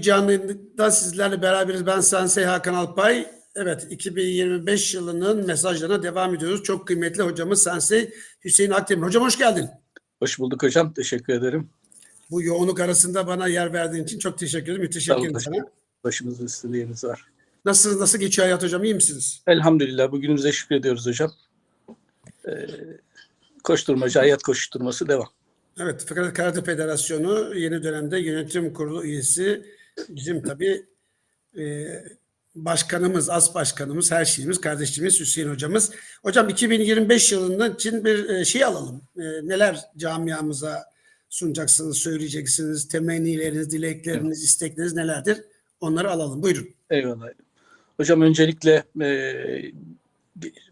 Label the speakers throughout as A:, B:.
A: Canlı'da sizlerle beraberiz. Ben Sensei Hakan Alpay. Evet 2025 yılının mesajlarına devam ediyoruz. Çok kıymetli hocamız Sensei Hüseyin Akdemir. Hocam hoş geldin.
B: Hoş bulduk hocam. Teşekkür ederim.
A: Bu yoğunluk arasında bana yer verdiğin için çok teşekkür ederim.
B: Olun
A: ederim sana.
B: Başımızın üstünde yeriniz var.
A: Nasılsınız? Nasıl geçiyor hayat hocam? İyi misiniz?
B: Elhamdülillah bugünümüze şükrediyoruz hocam. Ee, koşturmaca, hayat koşturması devam.
A: Evet, Karate Federasyonu yeni dönemde yönetim kurulu üyesi bizim tabii e, başkanımız, as başkanımız, her şeyimiz, kardeşimiz Hüseyin hocamız. Hocam 2025 yılının için bir e, şey alalım. E, neler camiamıza sunacaksınız, söyleyeceksiniz, temennileriniz, dilekleriniz, istekleriniz nelerdir? Onları alalım. Buyurun.
B: Eyvallah. Hocam öncelikle e,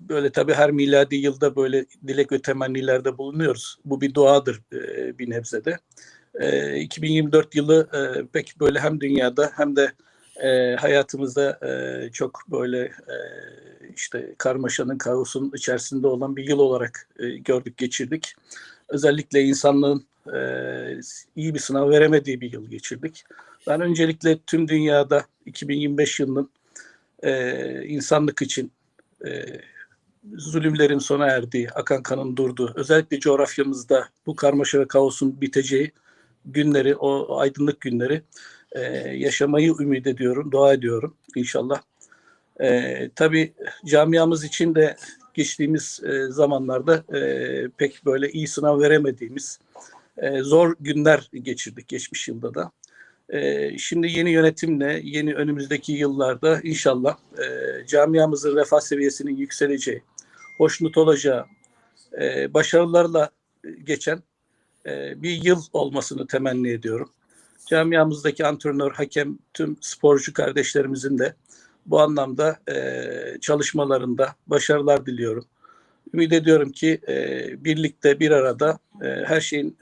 B: böyle tabii her miladi yılda böyle dilek ve temennilerde bulunuyoruz. Bu bir duadır e, bir nebzede. E, 2024 yılı e, pek böyle hem dünyada hem de e, hayatımızda e, çok böyle e, işte karmaşanın, kaosun içerisinde olan bir yıl olarak e, gördük, geçirdik. Özellikle insanlığın e, iyi bir sınav veremediği bir yıl geçirdik. Ben öncelikle tüm dünyada 2025 yılının e, insanlık için e, zulümlerin sona erdiği, akan kanın durduğu, özellikle coğrafyamızda bu karmaşa ve kaosun biteceği günleri, o aydınlık günleri e, yaşamayı ümit ediyorum, dua ediyorum inşallah. E, tabii camiamız için de geçtiğimiz e, zamanlarda e, pek böyle iyi sınav veremediğimiz e, zor günler geçirdik geçmiş yılda da. E, şimdi yeni yönetimle, yeni önümüzdeki yıllarda inşallah e, camiamızın refah seviyesinin yükseleceği, hoşnut olacağı, e, başarılarla geçen e, bir yıl olmasını temenni ediyorum. Camiamızdaki antrenör, hakem, tüm sporcu kardeşlerimizin de bu anlamda e, çalışmalarında başarılar diliyorum. Ümit ediyorum ki e, birlikte bir arada her şeyin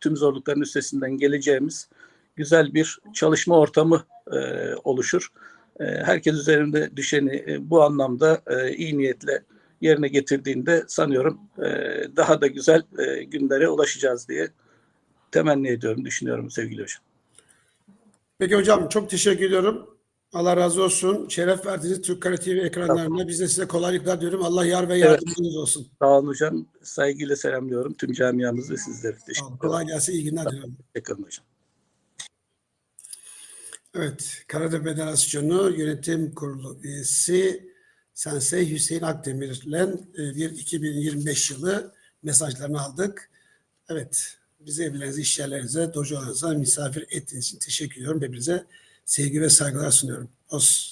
B: tüm zorlukların üstesinden geleceğimiz güzel bir çalışma ortamı oluşur. Herkes üzerinde düşeni bu anlamda iyi niyetle yerine getirdiğinde sanıyorum e, daha da güzel e, günlere ulaşacağız diye temenni ediyorum, düşünüyorum sevgili hocam.
A: Peki hocam çok teşekkür ediyorum. Allah razı olsun. Şeref verdiğiniz Türk Kare TV ekranlarına biz de size kolaylıklar diyorum. Allah yar ve yardımcınız olsun.
B: Sağ olun hocam. Saygıyla selamlıyorum tüm camiamızı ve sizleri. Teşekkür ederim.
A: Kolay gelsin. iyi günler diliyorum.
B: Teşekkür hocam.
A: Evet, Karate Federasyonu Yönetim Kurulu üyesi Sensei Hüseyin Akdemir'le e, bir 2025 yılı mesajlarını aldık. Evet, bizi evlerinize, iş yerlerinize, dojolarınıza misafir ettiğiniz için teşekkür ediyorum. Hepinize sevgi ve saygılar sunuyorum. Os.